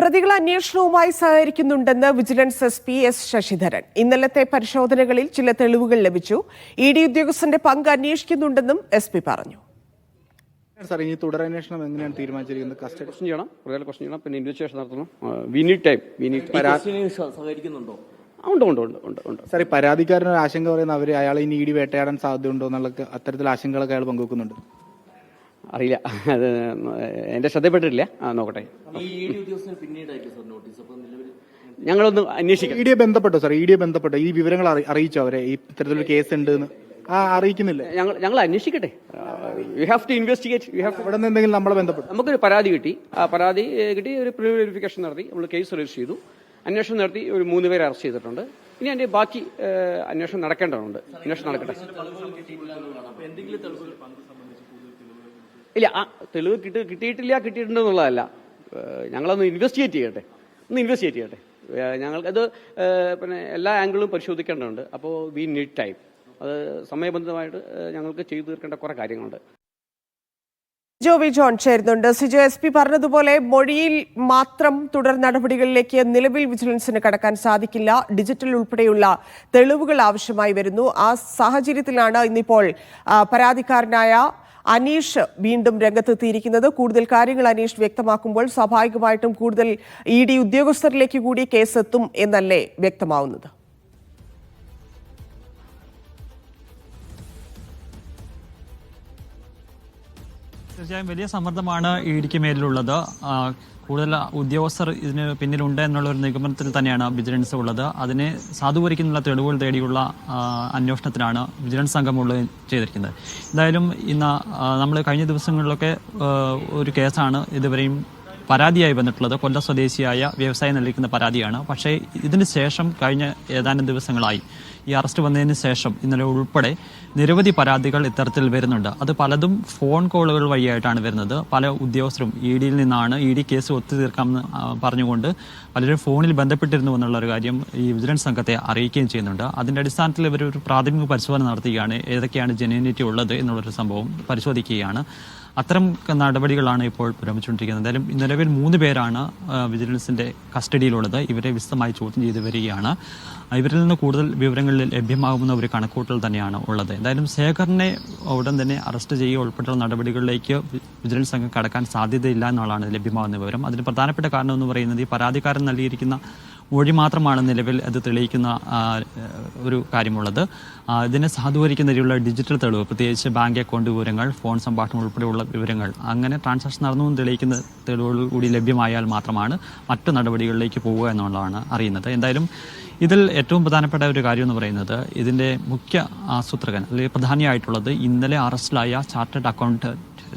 പ്രതികൾ അന്വേഷണവുമായി സഹകരിക്കുന്നുണ്ടെന്ന് vigilance S P S Sasidharan. ഇന്നലത്തെ പരിശോധനകളിൽ ചില തെളിവുകൾ ലഭിച്ചു. ഇ ഡി ഉദ്യോഗസ്ഥന്റെ പങ്ക് അന്വേഷിക്കുന്നുണ്ടെന്നും എസ് പി പറഞ്ഞു. സാർ ഇനി തുടരന്വേഷണം എങ്ങനെയാണ് തീരുമാനിച്ചിരിക്കുന്നത്? കസ്റ്റഡി ക്വസ്റ്റ്യൻ ചെയ്യണം കൂടുതൽ ക്വസ്റ്റ്യൻ ചെയ്യണം പിന്നെ ഇൻവെസ്റ്റിഗേഷൻ നടത്തണം. We need time we need സഹകരിക്കുന്നുണ്ടോ? ഉണ്ട് ഉണ്ട് ഉണ്ട് ഉണ്ട് ഉണ്ട്. സാർ ഈ പരാതിക്കാരന് ഒരു ആശങ്ക പറയുന്ന അവർ അയാളെ ഇനി ഇടി വേട്ടയാടാൻ സാധ്യതയുണ്ടോ എന്നുള്ള അത്തരത്തിൽ ആശങ്കകളൊക്കെ അയാൾ പങ്കുവെക്കുന്നുണ്ട്. അറിയില്ല. അത് എന്റെ ശ്രദ്ധപ്പെട്ടിട്ടില്ല ആ നോക്കട്ടെ. ഞങ്ങളൊന്ന് അന്വേഷിക്കാം. ഇ ഡിയെ ബന്ധപ്പെട്ടോ സാർ? ഇ ഡിയെ ബന്ധപ്പെട്ടോ? ഈ വിവരങ്ങൾ അറി- അറിയിച്ചോ അവരെ? ഈ ഇത്തരത്തിലൊരു കേസ് ഉണ്ട് എന്ന് ആ അറിയിക്കുന്നില്ല. ഞങ്ങൾ ഞങ്ങൾ അന്വേഷിക്കട്ടെ. You have to investigate you have ഇവിടെ നിന്ന് എന്തെങ്കിലും നമ്മളെ ബന്ധപ്പെട്ടു? നമുക്കൊരു പരാതി കിട്ടി. ആ പരാതി കിട്ടി. ഒരു പ്രീ വെരിഫിക്കേഷൻ നടത്തി. നമ്മൾ കേസ് രജിസ്റ്റർ ചെയ്തു. അന്വേഷണം നടത്തി. ഒരു മൂന്ന് പേരെ അറസ്റ്റ് ചെയ്തിട്ടുണ്ട്. ഇനി അതിന്റെ ബാക്കി അന്വേഷണം നടക്കേണ്ടതുണ്ട്. അന്വേഷണം നടക്കട്ടെ. എന്തെങ്കിലും തെളിവുകൾ ഇല്ല ആ തെളിവ് കിട്ടി കിട്ടിയിട്ടില്ല കിട്ടിയിട്ടുണ്ടെന്നുള്ളതല്ല. ഞങ്ങളൊന്ന് ഇൻവെസ്റ്റിഗേറ്റ് ചെയ്യട്ടെ. ഒന്ന് ഇൻവെസ്റ്റിഗേറ്റ് ചെയ്യട്ടെ. ഞങ്ങൾക്ക് ഞങ്ങൾക്കത് പിന്നെ എല്ലാ ആംഗിളും പരിശോധിക്കേണ്ടതുണ്ട്. അപ്പോൾ വി നീഡ് ടൈം അത് സമയബന്ധിതമായിട്ട് ഞങ്ങൾക്ക് ചെയ്തു തീർക്കേണ്ട കുറേ കാര്യങ്ങളുണ്ട്. ജോബി ജോൺ ചേരുന്നുണ്ട്. സിജോ എസ് പി പറഞ്ഞതുപോലെ മൊഴിയിൽ മാത്രം തുടർ നടപടികളിലേക്ക് നിലവിൽ വിജിലൻസിന് കടക്കാൻ സാധിക്കില്ല. ഡിജിറ്റൽ ഉൾപ്പെടെയുള്ള തെളിവുകൾ ആവശ്യമായി വരുന്നു. ആ സാഹചര്യത്തിലാണ് ഇന്നിപ്പോൾ പരാതിക്കാരനായ അനീഷ് വീണ്ടും രംഗത്തെത്തിയിരിക്കുന്നത്. കൂടുതൽ കാര്യങ്ങൾ അനീഷ് വ്യക്തമാക്കുമ്പോൾ സ്വാഭാവികമായിട്ടും കൂടുതൽ ഇ ഡി ഉദ്യോഗസ്ഥരിലേക്ക് കൂടി കേസെത്തും എന്നല്ലേ വ്യക്തമാവുന്നത്? തീർച്ചയായും വലിയ സമ്മർദ്ദമാണ് ഈ ഡിക്ക് മേലിലുള്ളത് കൂടുതൽ ഉദ്യോഗസ്ഥർ ഇതിന് പിന്നിലുണ്ട് എന്നുള്ള ഒരു നിഗമനത്തിൽ തന്നെയാണ് വിജിലൻസ് ഉള്ളത്. അതിനെ സാധൂകരിക്കുന്നുള്ള തെളിവുകൾ തേടിയുള്ള അന്വേഷണത്തിനാണ് വിജിലൻസ് സംഘം ഉള്ളത് ചെയ്തിരിക്കുന്നത്. എന്തായാലും ഇന്ന് നമ്മൾ കഴിഞ്ഞ ദിവസങ്ങളിലൊക്കെ ഒരു കേസാണ് ഇതുവരെയും പരാതിയായി വന്നിട്ടുള്ളത് കൊല്ലം സ്വദേശിയായ വ്യവസായി നൽകിക്കുന്ന പരാതിയാണ്. പക്ഷേ ഇതിന് ശേഷം കഴിഞ്ഞ ഏതാനും ദിവസങ്ങളായി ഈ അറസ്റ്റ് വന്നതിന് ശേഷം ഇന്നലെ ഉൾപ്പെടെ നിരവധി പരാതികൾ ഇത്തരത്തിൽ വരുന്നുണ്ട്. അത് പലതും ഫോൺ കോളുകൾ വഴിയായിട്ടാണ് വരുന്നത്. പല ഉദ്യോഗസ്ഥരും ഇ ഡിയിൽ നിന്നാണ് ഇ ഡി കേസ് ഒത്തുതീർക്കാമെന്ന് പറഞ്ഞുകൊണ്ട് പലരും ഫോണിൽ ബന്ധപ്പെട്ടിരുന്നു എന്നുള്ള ഒരു കാര്യം ഈ വിജിലൻസ് സംഘത്തെ അറിയിക്കുകയും ചെയ്യുന്നുണ്ട്. അതിന്റെ അടിസ്ഥാനത്തിൽ ഇവർ ഒരു പ്രാഥമിക പരിശോധന നടത്തുകയാണ്. ഏതൊക്കെയാണ് ജനുവിനിറ്റി ഉള്ളത് എന്നുള്ളൊരു സംഭവം പരിശോധിക്കുകയാണ്. അത്തരം നടപടികളാണ് ഇപ്പോൾ പുരോഗമിച്ചുകൊണ്ടിരിക്കുന്നത്. എന്തായാലും നിലവിൽ മൂന്ന് പേരാണ് വിജിലൻസിന്റെ കസ്റ്റഡിയിലുള്ളത്. ഇവരെ വിശദമായി ചോദ്യം ചെയ്ത് വരികയാണ്. ഇവരിൽ നിന്ന് കൂടുതൽ വിവരങ്ങൾ ലഭ്യമാകുന്ന ഒരു കണക്കൂട്ടൽ തന്നെയാണ് ഉള്ളത്. എന്തായാലും ശേഖറിനെ ഉടൻ തന്നെ അറസ്റ്റ് ചെയ്യുക ഉൾപ്പെടെയുള്ള നടപടികളിലേക്ക് വിജിലൻസ് സംഘം കടക്കാൻ സാധ്യതയില്ല എന്നുള്ളതാണ് ലഭ്യമാകുന്ന വിവരം. അതിന് പ്രധാനപ്പെട്ട കാരണം എന്ന് പറയുന്നത് ഈ പരാതിക്കാരൻ നൽകിയിരിക്കുന്ന മൊഴി മാത്രമാണ് നിലവിൽ അത് തെളിയിക്കുന്ന ഒരു കാര്യമുള്ളത്. ഇതിനെ സാധൂകരിക്കുന്ന രീതിയിലുള്ള ഡിജിറ്റൽ തെളിവ് പ്രത്യേകിച്ച് ബാങ്ക് അക്കൗണ്ട് വിവരങ്ങൾ ഫോൺ സംഭാഷണം ഉൾപ്പെടെയുള്ള വിവരങ്ങൾ അങ്ങനെ ട്രാൻസാക്ഷൻ നടന്നു എന്ന് തെളിയിക്കുന്ന തെളിവുകൾ കൂടി ലഭ്യമായാൽ മാത്രമാണ് മറ്റു നടപടികളിലേക്ക് പോവുക എന്നുള്ളതാണ് അറിയുന്നത്. എന്തായാലും ഇതിൽ ഏറ്റവും പ്രധാനപ്പെട്ട ഒരു കാര്യം എന്ന് പറയുന്നത് ഇതിന്റെ മുഖ്യ ആസൂത്രകൻ അല്ലെങ്കിൽ പ്രധാനിയായിട്ടുള്ളത് ഇന്നലെ അറസ്റ്റിലായ ചാർട്ടേഡ് അക്കൗണ്ട്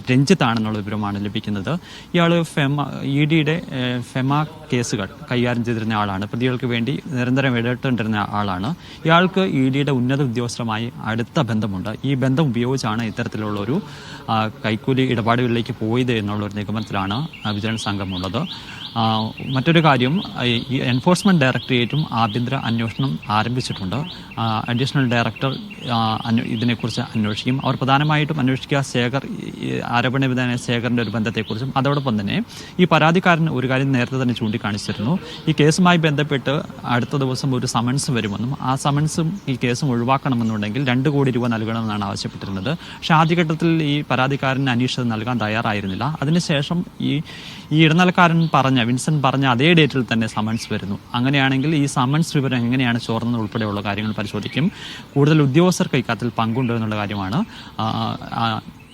രഞ്ജിത്താണെന്നുള്ള വിവരമാണ് ലഭിക്കുന്നത്. ഇയാൾ ഫെമ ഇ ഡിയുടെ ഫെമ കേസുകൾ കൈകാര്യം ചെയ്തിരുന്ന ആളാണ്. പ്രതികൾക്ക് വേണ്ടി നിരന്തരം ഇടപെട്ടുകൊണ്ടിരുന്ന ആളാണ്. ഇയാൾക്ക് ഇ ഡിയുടെ ഉന്നത ഉദ്യോഗസ്ഥരുമായി അടുത്ത ബന്ധമുണ്ട്. ഈ ബന്ധം ഉപയോഗിച്ചാണ് ഇത്തരത്തിലുള്ള ഒരു കൈക്കൂലി ഇടപാടുകളിലേക്ക് പോയത് എന്നുള്ള ഒരു നിഗമനത്തിലാണ് വിജിലൻസ് സംഘമുള്ളത്. മറ്റൊരു കാര്യം ഈ എൻഫോഴ്സ്മെന്റ് ഡയറക്ടറേറ്റും ആഭ്യന്തര അന്വേഷണം ആരംഭിച്ചിട്ടുണ്ട്. അഡീഷണൽ ഡയറക്ടർ ഇതിനെക്കുറിച്ച് അന്വേഷിക്കും. അവർ പ്രധാനമായിട്ടും അന്വേഷിക്കുക ശേഖർ ആരോപണ വിധാന ശേഖറിന്റെ ഒരു ബന്ധത്തെക്കുറിച്ചും അതോടൊപ്പം തന്നെ ഈ പരാതിക്കാരൻ ഒരു കാര്യം നേരത്തെ തന്നെ ചൂണ്ടിക്കാണിച്ചിരുന്നു. ഈ കേസുമായി ബന്ധപ്പെട്ട് അടുത്ത ദിവസം ഒരു സമൻസ് വരുമെന്നും ആ സമൻസും ഈ കേസും ഒഴിവാക്കണമെന്നുണ്ടെങ്കിൽ രണ്ട് കോടി രൂപ നൽകണമെന്നാണ് ആവശ്യപ്പെട്ടിരുന്നത്. പക്ഷേ ആദ്യഘട്ടത്തിൽ ഈ പരാതിക്കാരന് അന്വേഷണം നൽകാൻ തയ്യാറായിരുന്നില്ല. അതിനുശേഷം ഈ ഈ ഇടനിലക്കാരൻ പറഞ്ഞ വിൻസൻ പറഞ്ഞ അതേ ഡേറ്റിൽ തന്നെ സമൻസ് വരുന്നു. അങ്ങനെയാണെങ്കിൽ ഈ സമൻസ് വിവരം എങ്ങനെയാണ് ചോർന്നത് ഉൾപ്പെടെയുള്ള കാര്യങ്ങൾ പരിശോധിക്കും. കൂടുതൽ ഉദ്യോഗസ്ഥർക്ക് ഇക്കാര്യത്തിൽ പങ്കുണ്ടോ എന്നുള്ള കാര്യമാണ്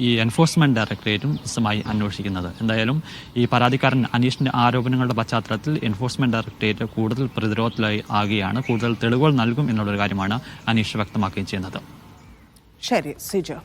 ഈ എൻഫോഴ്സ്മെന്റ് ഡയറക്ടറേറ്റും വിശദമായി അന്വേഷിക്കുന്നത്. എന്തായാലും ഈ പരാതിക്കാരൻ അനീഷിന്റെ ആരോപണങ്ങളുടെ പശ്ചാത്തലത്തിൽ എൻഫോഴ്സ്മെന്റ് ഡയറക്ടറേറ്റ് കൂടുതൽ പ്രതിരോധത്തിലായി ആകുകയാണ്. കൂടുതൽ തെളിവുകൾ നൽകും എന്നുള്ളൊരു കാര്യമാണ് അനീഷ് വ്യക്തമാക്കുകയും ചെയ്യുന്നത്. ശരി സിജോ.